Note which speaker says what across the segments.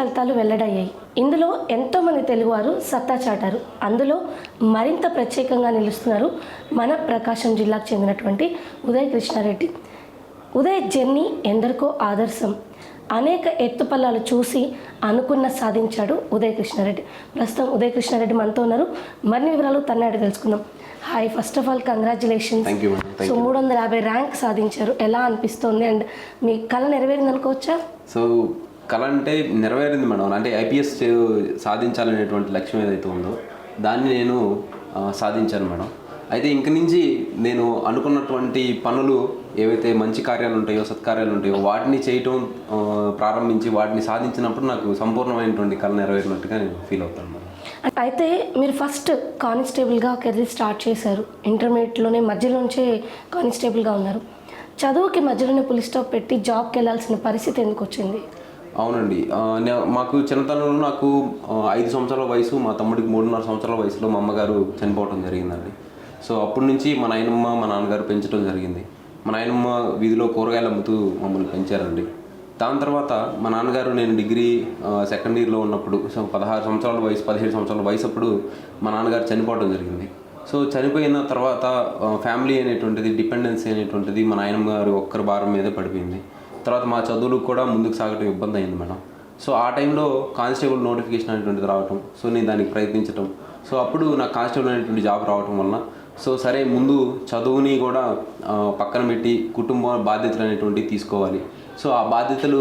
Speaker 1: ఫలితాలు వెల్లడయ్యాయి. ఇందులో ఎంతోమంది తెలుగువారు సత్తా చాటారు. అందులో మరింత ప్రత్యేకంగా నిలుస్తున్నారు మన ప్రకాశం జిల్లాకు చెందినటువంటి ఉదయ్ కృష్ణారెడ్డి ఉదయ్ జర్నీ ఎందరికో ఆదర్శం. అనేక ఎత్తుపల్లాలు చూసి అనుకున్న సాధించాడు ఉదయ్ కృష్ణారెడ్డి ప్రస్తుతం ఉదయ్ కృష్ణారెడ్డి మనతో ఉన్నారు. మరిన్ని వివరాలు తన్నాడు తెలుసుకుందాం. Hi first of all congratulations so మూడు వందల యాభై ర్యాంక్ సాధించారు. ఎలా అనిపిస్తుంది? అండ్ మీ కళ నెరవేరింది అనుకోవచ్చా
Speaker 2: సో కళ అంటే నెరవేరింది మేడం. అంటే ఐపీఎస్ సాధించాలనేటువంటి లక్ష్యం ఏదైతే ఉందో దాన్ని నేను సాధించాను మేడం. అయితే ఇంక నుంచి నేను అనుకున్నటువంటి పనులు ఏవైతే మంచి కార్యాలు ఉంటాయో సత్కార్యాలు ఉంటాయో వాటిని చేయటం ప్రారంభించి వాటిని సాధించినప్పుడు నాకు సంపూర్ణమైనటువంటి కళ నెరవేరినట్టుగా నేను ఫీల్ అవుతాను మేడం.
Speaker 1: అయితే మీరు ఫస్ట్ కానిస్టేబుల్గా కెరీర్ స్టార్ట్ చేశారు. ఇంటర్మీడియట్లోనే మధ్యలోంచే కానిస్టేబుల్గా ఉన్నారు. చదువుకి మధ్యలోనే పులి స్టాప్ పెట్టి జాబ్కి వెళ్ళాల్సిన పరిస్థితి ఎందుకు వచ్చింది?
Speaker 2: అవునండి. మాకు చిన్నతనంలో నాకు ఐదు సంవత్సరాల వయసు మా తమ్ముడికి మూడున్నర సంవత్సరాల వయసులో మా అమ్మగారు చనిపోవడం జరిగిందండి. సో అప్పటి నుంచి మా నాయనమ్మ మా నాన్నగారు పెంచడం జరిగింది. మా నాయనమ్మ వీధిలో కూరగాయలు అమ్ముతూ మమ్మల్ని పెంచారండి. దాని తర్వాత మా నాన్నగారు నేను డిగ్రీ సెకండ్ ఇయర్లో ఉన్నప్పుడు సో పదహారు సంవత్సరాల వయసు పదిహేడు సంవత్సరాల వయసు అప్పుడు మా నాన్నగారు చనిపోవడం జరిగింది. సో చనిపోయిన తర్వాత ఫ్యామిలీ అనేటువంటిది డిపెండెన్సీ అనేటువంటిది మా నాయనమ్మ గారు ఒక్కరి భారం మీదే పడిపోయింది. తర్వాత మా చదువులకు కూడా ముందుకు సాగటం ఇబ్బంది అయింది మేడం. సో ఆ టైంలో కానిస్టేబుల్ నోటిఫికేషన్ అనేటువంటిది రావటం సో నేను దానికి ప్రయత్నించటం. సో అప్పుడు నాకు కానిస్టేబుల్ అనేటువంటి జాబ్ రావటం వలన సో సరే ముందు చదువుని కూడా పక్కన పెట్టి కుటుంబ బాధ్యతలు అనేటువంటివి తీసుకోవాలి. సో ఆ బాధ్యతలు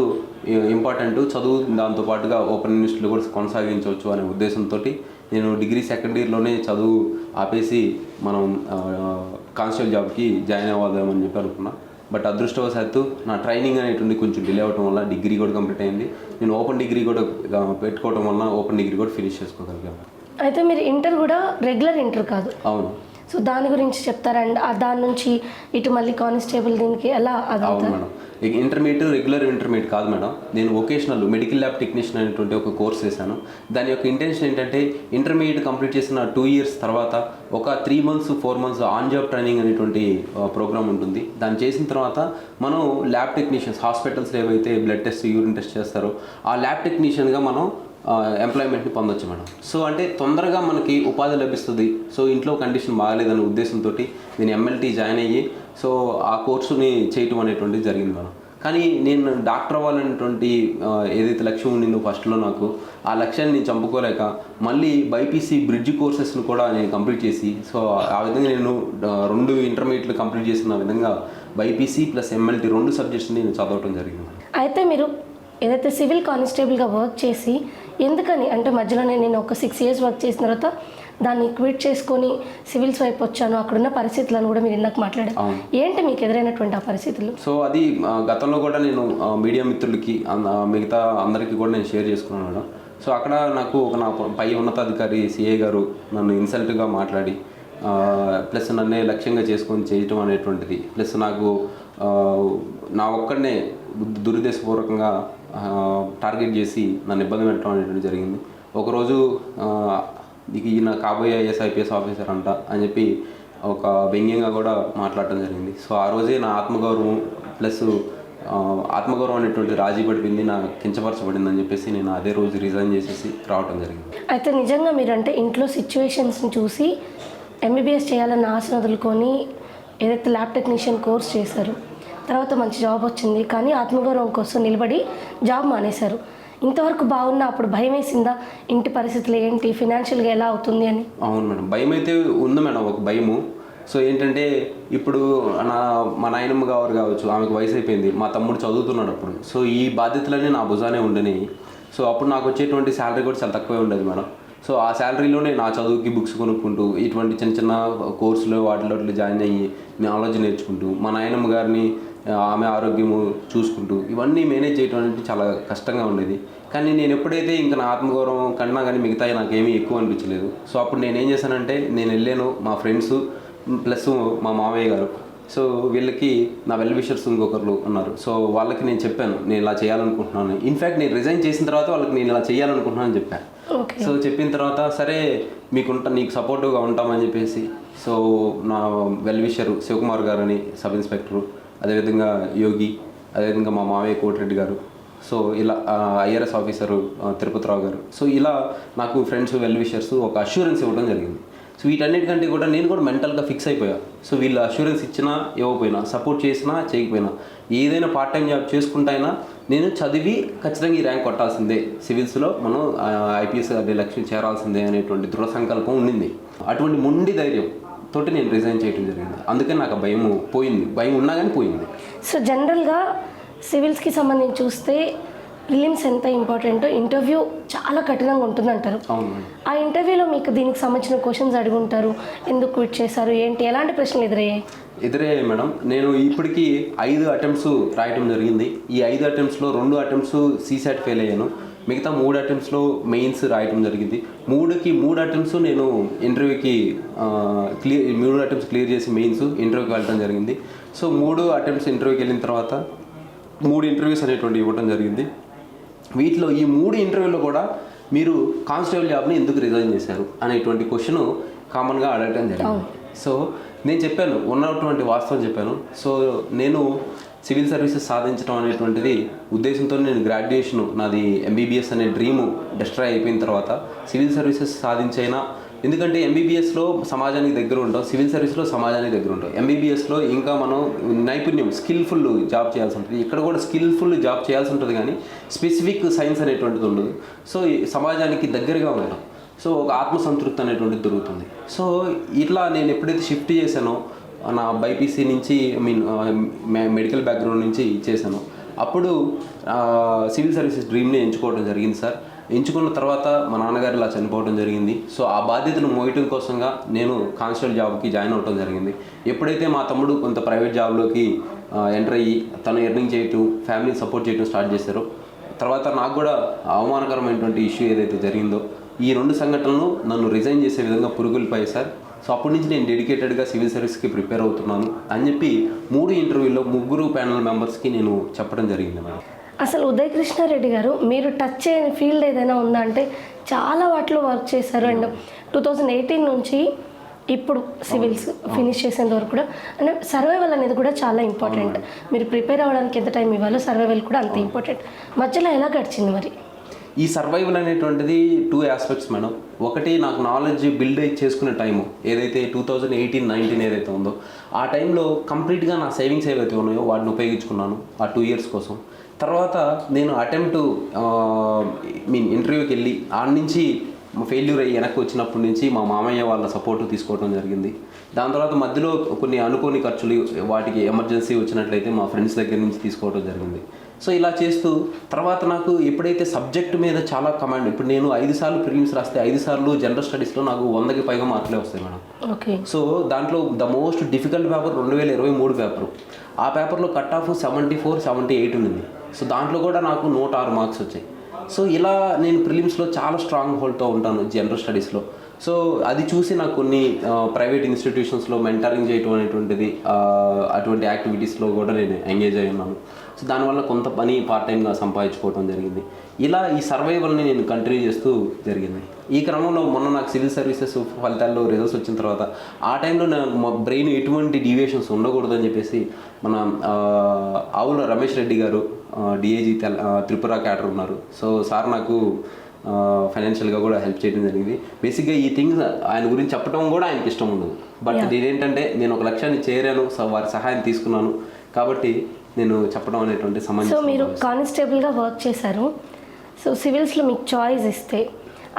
Speaker 2: ఇంపార్టెంట్. చదువు దాంతో పాటుగా ఓపెన్ యూనివర్సిటీలు కూడా కొనసాగించవచ్చు అనే ఉద్దేశంతో నేను డిగ్రీ సెకండ్ ఇయర్లోనే చదువు ఆపేసి మనం కానిస్టేబుల్ జాబ్కి జాయిన్ అవ్వదామని చెప్పి అనుకున్నాను బట్ అదృష్టవశాత్తు నా ట్రైనింగ్ అనేటువంటి కొంచెం డిలే అవడం వల్ల డిగ్రీ కూడా కంప్లీట్ అయింది. నేను ఓపెన్ డిగ్రీ కూడా పెట్టుకోవడం వల్ల ఓపెన్ డిగ్రీ కూడా ఫినిష్ చేసుకోగలిగాను.
Speaker 1: అయితే మీరు ఇంటర్ కూడా రెగ్యులర్ ఇంటర్ కాదు.
Speaker 2: అవును.
Speaker 1: సో దాని గురించి చెప్తారండి ఆ దాని నుంచి ఇటు మళ్ళీ కానిస్టేబుల్ దీనికి ఎలా
Speaker 2: అవును
Speaker 1: అదంతా
Speaker 2: మేడం. ఇంటర్మీడియట్ రెగ్యులర్ ఇంటర్మీడియట్ కాదు మేడం. నేను వొకేషనల్ మెడికల్ ల్యాబ్ టెక్నీషియన్ అనేటువంటి ఒక కోర్స్ చేశాను. దాని యొక్క ఇంటెన్షన్ ఏంటంటే ఇంటర్మీడియట్ కంప్లీట్ చేసిన టూ ఇయర్స్ తర్వాత ఒక three months four months on job training అనేటువంటి ప్రోగ్రామ్ ఉంటుంది. దాన్ని చేసిన తర్వాత మనం ల్యాబ్ టెక్నీషియన్స్ హాస్పిటల్స్ ఏవైతే బ్లడ్ టెస్ట్ యూరిన్ టెస్ట్ చేస్తారో ఆ ల్యాబ్ టెక్నీషియన్గా మనం ఎంప్లాయ్మెంట్ని పొందొచ్చు మేడం. సో అంటే తొందరగా మనకి ఉపాధి లభిస్తుంది. సో ఇంట్లో కండిషన్ బాగాలేదనే ఉద్దేశంతో నేను ఎంఎల్టీ జాయిన్ అయ్యి సో ఆ కోర్సుని చేయటం అనేటువంటిది జరిగింది మేడం. కానీ నేను డాక్టర్ అవ్వాలనేటువంటి ఏదైతే లక్ష్యం ఉండిందో ఫస్ట్లో నాకు ఆ లక్ష్యాన్ని నేను చంపుకోలేక మళ్ళీ బైపీసీ బ్రిడ్జ్ కోర్సెస్ను కూడా నేను కంప్లీట్ చేసి సో ఆ విధంగా నేను రెండు ఇంటర్మీడియట్లు కంప్లీట్ చేసిన విధంగా బైపీసీ ప్లస్ ఎంఎల్టీ రెండు సబ్జెక్ట్స్ని నేను చదవటం జరిగింది
Speaker 1: అయితే మీరు ఏదైతే సివిల్ కానిస్టేబుల్గా వర్క్ చేసి ఎందుకని? అంటే మధ్యలోనే నేను ఒక సిక్స్ ఇయర్స్ వర్క్ చేసిన తర్వాత దాన్ని క్విట్ చేసుకొని సివిల్స్ వైపు వచ్చాను. అక్కడున్న పరిస్థితులను కూడా మీరు ఇందాక మాట్లాడారు. ఏంటి మీకు ఎదురైనటువంటి ఆ పరిస్థితులు?
Speaker 2: సో అది గతంలో కూడా నేను మీడియా మిత్రులకి మిగతా అందరికీ కూడా నేను షేర్ చేసుకున్నాను మేడం. సో అక్కడ నాకు ఒక నా పై ఉన్నతాధికారి సిఏ గారు నన్ను ఇన్సల్ట్గా మాట్లాడి ప్లస్ నన్నే లక్ష్యంగా చేసుకొని చేయటం అనేటువంటిది. ప్లస్ నాకు నా ఒక్కడనే దురుద్దేశపూర్వకంగా టార్గెట్ చేసి నన్ను ఇబ్బంది పెట్టడం అనేటువంటి జరిగింది. ఒకరోజు నీకు ఈయన కాబోయే ఐఎస్ ఐపీఎస్ ఆఫీసర్ అంట అని చెప్పి ఒక వ్యంగ్యంగా కూడా మాట్లాడటం జరిగింది. సో ఆ రోజే నా ఆత్మగౌరవం ప్లస్ ఆత్మగౌరవం అనేటువంటి రాజీ పడిపోయింది నా కించపరచబడింది అని చెప్పేసి నేను అదే రోజు రిజైన్ చేసేసి రావటం జరిగింది.
Speaker 1: అయితే నిజంగా మీరంటే ఇంట్లో సిచ్యువేషన్స్ని చూసి ఎంబీబీఎస్ చేయాలన్న ఆశను వదులుకొని ఏదైతే ల్యాబ్ టెక్నీషియన్ కోర్స్ చేశారు తర్వాత మంచి జాబ్ వచ్చింది. కానీ ఆత్మగౌరవం కోసం నిలబడి జాబ్ మానేశారు. ఇంతవరకు బాగున్నా అప్పుడు భయం వేసిందా? ఇంటి పరిస్థితులు ఏంటి? ఫినాన్షియల్గా ఎలా అవుతుంది అని?
Speaker 2: అవును మేడం. భయం అయితే ఉంది మేడం ఒక భయము. సో ఏంటంటే ఇప్పుడు నా మా నాయనమ్మ గారు కావచ్చు ఆమెకు వయసు అయిపోయింది. మా తమ్ముడు చదువుతున్నాడు అప్పుడు. సో ఈ బాధ్యతలన్నీ నా భుజానే ఉండని సో అప్పుడు నాకు వచ్చేటువంటి శాలరీ కూడా చాలా తక్కువే ఉండేది మేడం. సో ఆ శాలరీలోనే నా చదువుకి బుక్స్ కొనుక్కుంటూ ఇటువంటి చిన్న చిన్న కోర్సులు వాటిలో జాయిన్ అయ్యి నాలెడ్జ్ నేర్చుకుంటూ మా నాయనమ్మ గారిని ఆమె ఆరోగ్యము చూసుకుంటూ ఇవన్నీ మేనేజ్ చేయడం అనేది చాలా కష్టంగా ఉండేది. కానీ నేను ఎప్పుడైతే ఇంకా నా ఆత్మగౌరవం కన్నా కానీ మిగతా నాకేమీ ఎక్కువ అనిపించలేదు. సో అప్పుడు నేను ఏం చేశానంటే నేను వెళ్ళాను మా ఫ్రెండ్స్ ప్లస్ మా మామయ్య గారు. సో వీళ్ళకి నా వెల్ విషర్స్ ఇంకొకరు ఉన్నారు. సో వాళ్ళకి నేను చెప్పాను నేను ఇలా చేయాలనుకుంటున్నాను. ఇన్ఫ్యాక్ట్ నేను రిజైన్ చేసిన తర్వాత వాళ్ళకి నేను ఇలా చేయాలనుకుంటున్నాను అని చెప్పాను సో చెప్పిన తర్వాత సరే మీకుంటా నీకు సపోర్టివ్గా ఉంటామని చెప్పేసి సో నా వెల్ విషర్ శివకుమార్ గారు అని సబ్ ఇన్స్పెక్టరు అదేవిధంగా యోగి అదేవిధంగా మా మావయ్య కోటిరెడ్డి గారు. సో ఇలా ఐఆర్ఎస్ ఆఫీసరు తిరుపతిరావు గారు. సో ఇలా నాకు ఫ్రెండ్స్ వెల్ విషర్స్ ఒక అష్యూరెన్స్ ఇవ్వడం జరిగింది. సో వీటన్నిటికంటే కూడా నేను కూడా మెంటల్గా ఫిక్స్ అయిపోయా. సో వీళ్ళు అష్యూరెన్స్ ఇచ్చినా ఇవ్వకపోయినా సపోర్ట్ చేసినా చేయకపోయినా ఏదైనా పార్ట్ టైం జాబ్ చేసుకుంటైనా నేను చదివి ఖచ్చితంగా ఈ ర్యాంక్ కొట్టాల్సిందే. సివిల్స్లో మనం ఐపీఎస్ అదే లక్ష్యం చేరాల్సిందే అనేటువంటి దృఢ సంకల్పం ఉండింది. అటువంటి మొండి ధైర్యం తోటి నేను రిజైన్ చేయడం జరిగింది. అందుకని నాకు భయం పోయింది. భయం ఉన్నా కానీ పోయింది.
Speaker 1: సో జనరల్గా సివిల్స్కి సంబంధించి చూస్తే ప్రిలిమ్స్ ఎంత ఇంపార్టెంట్ ఇంటర్వ్యూ చాలా కఠినంగా ఉంటుందంటారు.
Speaker 2: అవును. మేడం
Speaker 1: ఆ ఇంటర్వ్యూలో మీకు దీనికి సంబంధించిన క్వశ్చన్స్ అడుగుంటారు. ఎందుకు క్విట్ చేశారు? ఏంటి? ఎలాంటి ప్రశ్నలు ఎదురయ్యాయి?
Speaker 2: ఎదురే మేడం. నేను ఇప్పటికీ ఐదు అటెంప్ట్స్ రాయటం జరిగింది. ఈ ఐదు అటెంప్ట్స్లో రెండు అటెంప్ట్స్ సీసాట్ ఫెయిల్ అయ్యాను. మిగతా మూడు అటెంప్ట్స్లో మెయిన్స్ రాయటం జరిగింది. మూడుకి మూడు అటెంప్ట్స్ నేను ఇంటర్వ్యూకి క్లియర్ మూడు అటెంప్ట్స్ క్లియర్ చేసి మెయిన్స్ ఇంటర్వ్యూకి వెళ్ళడం జరిగింది. సో మూడు అటెంప్ట్స్ ఇంటర్వ్యూకి వెళ్ళిన తర్వాత మూడు ఇంటర్వ్యూస్ అనేటువంటి ఇవ్వడం జరిగింది. వీటిలో ఈ మూడు ఇంటర్వ్యూలో కూడా మీరు కానిస్టేబుల్ జాబ్ని ఎందుకు రిజైన్ చేశారు అనేటువంటి క్వశ్చన్ కామన్గా అడగటం జరిగింది. సో నేను చెప్పాను ఉన్నటువంటి వాస్తవం చెప్పాను. సో నేను సివిల్ సర్వీసెస్ సాధించడం అనేటువంటిది ఉద్దేశంతో నేను గ్రాడ్యుయేషన్ నాది ఎంబీబీఎస్ అనే డ్రీము డిస్ట్రాయ్ అయిపోయిన తర్వాత సివిల్ సర్వీసెస్ సాధించైనా ఎందుకంటే ఎంబీబీఎస్లో సమాజానికి దగ్గర ఉంటాం సివిల్ సర్వీస్లో సమాజానికి దగ్గర ఉంటాం. ఎంబీబీఎస్లో ఇంకా మనం నైపుణ్యం స్కిల్ఫుల్ జాబ్ చేయాల్సి ఉంటుంది. ఇక్కడ కూడా స్కిల్ఫుల్ జాబ్ చేయాల్సి ఉంటుంది కానీ స్పెసిఫిక్ సైన్స్ అనేటువంటిది ఉండదు. సో ఈ సమాజానికి దగ్గరగా ఉంటాం సో ఒక ఆత్మసంతృప్తి అనేటువంటిది దొరుకుతుంది. సో ఇట్లా నేను ఎప్పుడైతే షిఫ్ట్ చేశానో నా బైపీసీ నుంచి ఐ మీన్ మెడికల్ బ్యాక్గ్రౌండ్ నుంచి చేశాను. అప్పుడు సివిల్ సర్వీసెస్ డ్రీమ్ని ఎంచుకోవడం జరిగింది సార్. ఎంచుకున్న తర్వాత మా నాన్నగారు ఇలా చనిపోవడం జరిగింది. సో ఆ బాధ్యతను మోయటం కోసంగా నేను కానిస్టేబుల్ జాబ్కి జాయిన్ అవ్వడం జరిగింది. ఎప్పుడైతే మా తమ్ముడు కొంత ప్రైవేట్ జాబ్లోకి ఎంటర్ అయ్యి తను ఎర్నింగ్ చేయటం ఫ్యామిలీని సపోర్ట్ చేయటం స్టార్ట్ చేశారో. తర్వాత నాకు కూడా అవమానకరమైనటువంటి ఇష్యూ ఏదైతే జరిగిందో ఈ రెండు సంఘటనలు నన్ను రిజైన్ చేసే విధంగా పురుగులిపోయాయి సార్. సో అప్పటి నుంచి నేను డెడికేటెడ్గా సివిల్ సర్వీస్కి ప్రిపేర్ అవుతున్నాను అని చెప్పి మూడు ఇంటర్వ్యూలో ముగ్గురు ప్యానల్ మెంబర్స్కి నేను చెప్పడం జరిగింది మేడం.
Speaker 1: అసలు ఉదయ్ కృష్ణారెడ్డి గారు మీరు టచ్ చేయని ఫీల్డ్ ఏదైనా ఉందా అంటే చాలా వాటిలో వర్క్ చేశారు అండ్ టూ థౌజండ్ ఎయిటీన్ నుంచి ఇప్పుడు సివిల్స్ ఫినిష్ చేసేంత వరకు కూడా అంటే సర్వైవల్ అనేది కూడా చాలా ఇంపార్టెంట్ మీరు ప్రిపేర్ అవ్వడానికి ఎంత టైం ఇవ్వాలో సర్వైవల్ కూడా అంత ఇంపార్టెంట్ మధ్యలో ఎలా గడిచింది మరి?
Speaker 2: ఈ సర్వైవల్ అనేటువంటిది టూ ఆస్పెక్ట్స్ మేడం. ఒకటి నాకు నాలెడ్జ్ బిల్డ్ చేసుకునే టైము ఏదైతే టూ థౌజండ్ ఎయిటీన్ నైన్టీన్ ఏదైతే ఉందో ఆ టైంలో కంప్లీట్గా నా సేవింగ్స్ ఏవైతే ఉన్నాయో వాటిని ఉపయోగించుకున్నాను ఆ టూ ఇయర్స్ కోసం. తర్వాత నేను అటెంప్ట్ మీన్ ఇంటర్వ్యూకి వెళ్ళి ఆడ నుంచి ఫెయిల్యూర్ అయ్యి వెనక్కి వచ్చినప్పటి నుంచి మా మామయ్య వాళ్ళ సపోర్ట్ తీసుకోవడం జరిగింది. దాని తర్వాత మధ్యలో కొన్ని అనుకోని ఖర్చులు వాటికి ఎమర్జెన్సీ వచ్చినట్లయితే మా ఫ్రెండ్స్ దగ్గర నుంచి తీసుకోవడం జరిగింది. సో ఇలా చేస్తూ తర్వాత నాకు ఎప్పుడైతే సబ్జెక్ట్ మీద చాలా కమాండ్ ఇప్పుడు నేను ఐదు సార్లు ప్రిలిమ్స్ రాస్తే ఐదు సార్లు జనరల్ స్టడీస్లో నాకు వందకి పైగా మార్కులే వస్తాయి మేడం.
Speaker 1: ఓకే.
Speaker 2: సో దాంట్లో ద మోస్ట్ డిఫికల్ట్ పేపర్ రెండు వేల ఇరవై మూడు పేపరు. ఆ పేపర్లో cut off seventy four seventy eight ఉంది సో దాంట్లో కూడా నాకు నూట ఆరు మార్క్స్ వచ్చాయి. సో ఇలా నేను ప్రిలిమ్స్లో చాలా స్ట్రాంగ్ హోల్డ్తో ఉంటాను జనరల్ స్టడీస్లో. సో అది చూసి నాకు కొన్ని ప్రైవేట్ ఇన్స్టిట్యూషన్స్లో మెంటరింగ్ చేయటం అనేటువంటిది అటువంటి యాక్టివిటీస్లో కూడా నేను ఎంగేజ్ అయి ఉన్నాను. సో దానివల్ల కొంత పని పార్ట్ టైంగా సంపాదించుకోవడం జరిగింది. ఇలా ఈ సర్వైవల్ని నేను కంటిన్యూ చేస్తూ జరిగింది. ఈ క్రమంలో మొన్న నాకు సివిల్ సర్వీసెస్ ఫలితాల్లో రిజల్ట్స్ వచ్చిన తర్వాత ఆ టైంలో నా మా బ్రెయిన్ ఎటువంటి డీవియేషన్స్ ఉండకూడదని చెప్పేసి మన ఆవుల రమేష్ రెడ్డి గారు డిఏజీ తెల త్రిపుర క్యాటర్ ఉన్నారు. సో సార్ నాకు ఫైనాన్షియల్గా కూడా హెల్ప్ చేయడం జరిగింది. బేసిక్గా ఈ థింగ్స్ ఆయన గురించి చెప్పడం కూడా ఆయనకి ఇష్టం ఉండదు. బట్ నేనేంటంటే నేను ఒక లక్ష్యాన్ని చేరాను సో వారి సహాయం తీసుకున్నాను. కాబట్టి నేను చెప్పడం అనేటువంటి
Speaker 1: సో
Speaker 2: సమాజం
Speaker 1: మీరు కానిస్టేబుల్గా వర్క్ చేశారు. సో సివిల్స్లో మీకు చాయిస్ ఇస్తే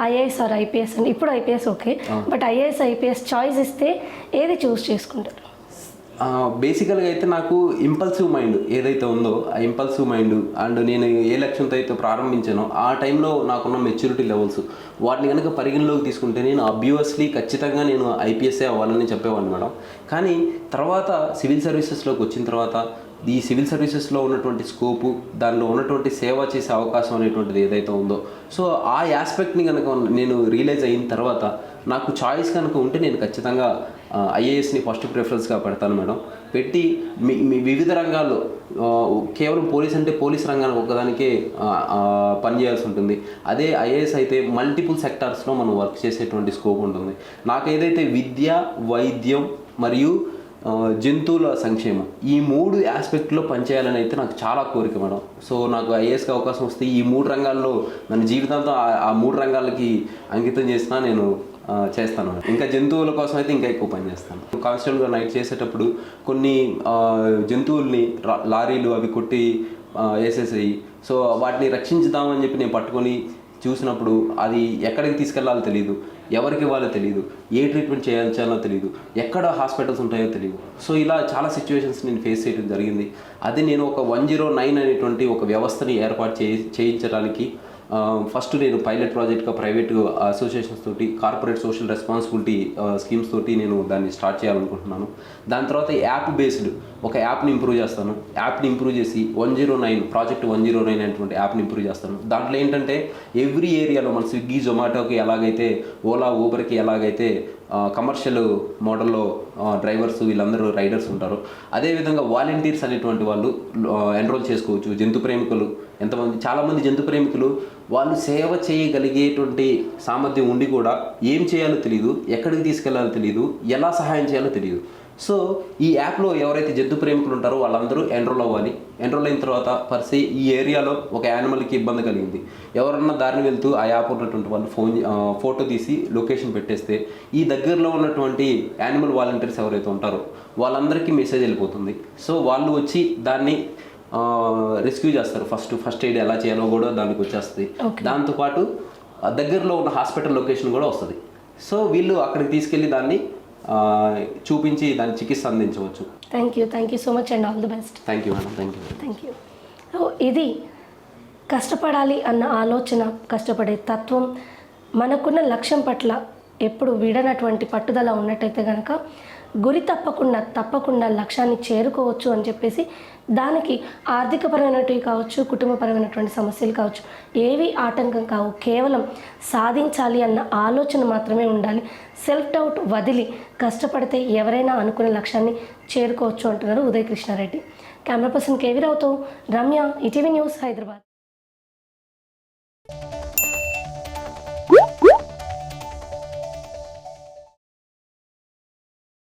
Speaker 1: ఐఏఎస్ ఆర్ ఐపీఎస్ అండి ఇప్పుడు IPS okay but IAS IPS choice ఇస్తే ఏది చూస్ చేసుకుంటారు?
Speaker 2: బేసికల్గా అయితే నాకు ఇంపల్సివ్ మైండ్ ఏదైతే ఉందో ఆ ఇంపల్సివ్ మైండ్ అండ్ నేను ఏ లక్ష్యంతో అయితే ప్రారంభించానో ఆ టైంలో నాకున్న మెచ్యూరిటీ లెవెల్స్ వాటిని కనుక పరిగణలోకి తీసుకుంటే నేను అబ్వియస్లీ ఖచ్చితంగా నేను ఐపీఎస్ఏ అవ్వాలని చెప్పేవాడిని మేడం. కానీ తర్వాత సివిల్ సర్వీసెస్లోకి వచ్చిన తర్వాత ఈ సివిల్ సర్వీసెస్లో ఉన్నటువంటి స్కోపు దానిలో ఉన్నటువంటి సేవ చేసే అవకాశం అనేటువంటిది ఏదైతే ఉందో. సో ఆ యాస్పెక్ట్ని కనుక నేను రియలైజ్ అయిన తర్వాత నాకు చాయిస్ కనుక ఉంటే నేను ఖచ్చితంగా ఐఏఎస్ని ఫస్ట్ ప్రిఫరెన్స్గా పెడతాను మేడం. పెట్టి మీ మీ వివిధ రంగాల్లో కేవలం పోలీస్ అంటే పోలీస్ రంగానికి ఒకదానికే పనిచేయాల్సి ఉంటుంది. అదే ఐఏఎస్ అయితే మల్టిపుల్ సెక్టార్స్లో మనం వర్క్ చేసేటువంటి స్కోప్ ఉంటుంది. నాకు ఏదైతే విద్య వైద్యం మరియు జంతువుల సంక్షేమం. ఈ మూడు ఆస్పెక్ట్లో పనిచేయాలని అయితే నాకు చాలా కోరిక మేడం. సో నాకు ఐఏఎస్కి అవకాశం వస్తే ఈ మూడు రంగాల్లో మన జీవితంతో ఆ- మూడు రంగాలకి అంకితం చేసినా నేను చేస్తాను ఇంకా జంతువుల కోసం అయితే ఇంకా ఎక్కువ పని చేస్తాను. కానిస్టేబుల్గా నైట్ చేసేటప్పుడు కొన్ని జంతువుల్ని లారీలు అవి కొట్టి వేసేసాయి. సో వాటిని రక్షించుదామని చెప్పి నేను పట్టుకొని చూసినప్పుడు అది ఎక్కడికి తీసుకెళ్ళాలో తెలియదు ఎవరికి ఇవ్వాలో తెలియదు ఏ ట్రీట్మెంట్ చేయాలో తెలియదు ఎక్కడ హాస్పిటల్స్ ఉంటాయో తెలియదు సో ఇలా చాలా సిచ్యువేషన్స్ నేను ఫేస్ చేయడం జరిగింది. అది నేను ఒక వన్ జీరో నైన్ అనేటువంటి ఒక వ్యవస్థని ఏర్పాటు చేయి చేయించడానికి ఫస్ట్ నేను పైలట్ ప్రాజెక్ట్గా ప్రైవేట్ అసోసియేషన్స్ తోటి కార్పొరేట్ సోషల్ రెస్పాన్సిబిలిటీ స్కీమ్స్ తోటి నేను దాన్ని స్టార్ట్ చేయాలనుకుంటున్నాను. దాని తర్వాత యాప్ బేస్డ్ ఒక యాప్ని ఇంప్రూవ్ చేస్తాను. యాప్ని ఇంప్రూవ్ చేసి one zero nine project one zero nine అనేటువంటి యాప్ని ఇంప్రూవ్ చేస్తాను. దాంట్లో ఏంటంటే ఎవ్రీ ఏరియాలో మన స్విగ్గీ జొమాటోకి ఎలాగైతే ఓలా ఊబర్కి ఎలాగైతే కమర్షియల్ మోడల్లో డ్రైవర్స్ వీళ్ళందరూ రైడర్స్ ఉంటారు అదేవిధంగా వాలంటీర్స్ అనేటువంటి వాళ్ళు ఎన్రోల్ చేసుకోవచ్చు. జంతు ప్రేమికులు ఎంతమంది చాలామంది జంతు ప్రేమికులు వాళ్ళు సేవ చేయగలిగేటువంటి సామర్థ్యం ఉండి కూడా ఏం చేయాలో తెలియదు ఎక్కడికి తీసుకెళ్ళాలో తెలియదు ఎలా సహాయం చేయాలో తెలియదు సో ఈ యాప్లో ఎవరైతే జంతు ప్రేమికులు ఉంటారో వాళ్ళందరూ ఎన్రోల్ అవ్వాలి. ఎన్రోల్ అయిన తర్వాత పర్సే ఈ ఏరియాలో ఒక యానిమల్కి ఇబ్బంది కలిగింది. ఎవరన్నా దారిని వెళ్తూ ఆ యాప్ ఉన్నటువంటి వాళ్ళు ఫోన్ ఫోటో తీసి లొకేషన్ పెట్టేస్తే ఈ దగ్గరలో ఉన్నటువంటి యానిమల్ వాలంటీర్స్ ఎవరైతే ఉంటారో వాళ్ళందరికీ మెసేజ్ వెళ్ళిపోతుంది. సో వాళ్ళు వచ్చి దాన్ని రెస్క్యూ చేస్తారు. ఫస్ట్ ఫస్ట్ ఎయిడ్ ఎలా చేయాలో కూడా దానికి వచ్చేస్తుంది. దాంతోపాటు దగ్గరలో ఉన్న హాస్పిటల్ లొకేషన్ కూడా వస్తుంది. సో వీళ్ళు అక్కడికి తీసుకెళ్ళి దాన్ని చూపించి దాని చికిత్స అందించవచ్చు.
Speaker 1: Thank you thank you so much and all the best
Speaker 2: thank you madam thank you
Speaker 1: thank you ఇది కష్టపడాలి అన్న ఆలోచన కష్టపడే తత్వం మనకున్న లక్ష్యం పట్ల ఎప్పుడు విడనటువంటి పట్టుదల ఉన్నట్టయితే కనుక గురి తప్పకుండా తప్పకుండా లక్ష్యాన్ని చేరుకోవచ్చు అని చెప్పేసి దానికి ఆర్థికపరమైనటువంటి కావచ్చు కుటుంబపరమైనటువంటి సమస్యలు కావచ్చు ఏవి ఆటంకం కావు కేవలం సాధించాలి అన్న ఆలోచన మాత్రమే ఉండాలి. సెల్ఫ్ డౌట్ వదిలి కష్టపడితే ఎవరైనా అనుకునే లక్ష్యాన్ని చేరుకోవచ్చు అంటున్నారు Uday Krishnareddy. Camera person KV రావుతో Ramya ETV news Hyderabad.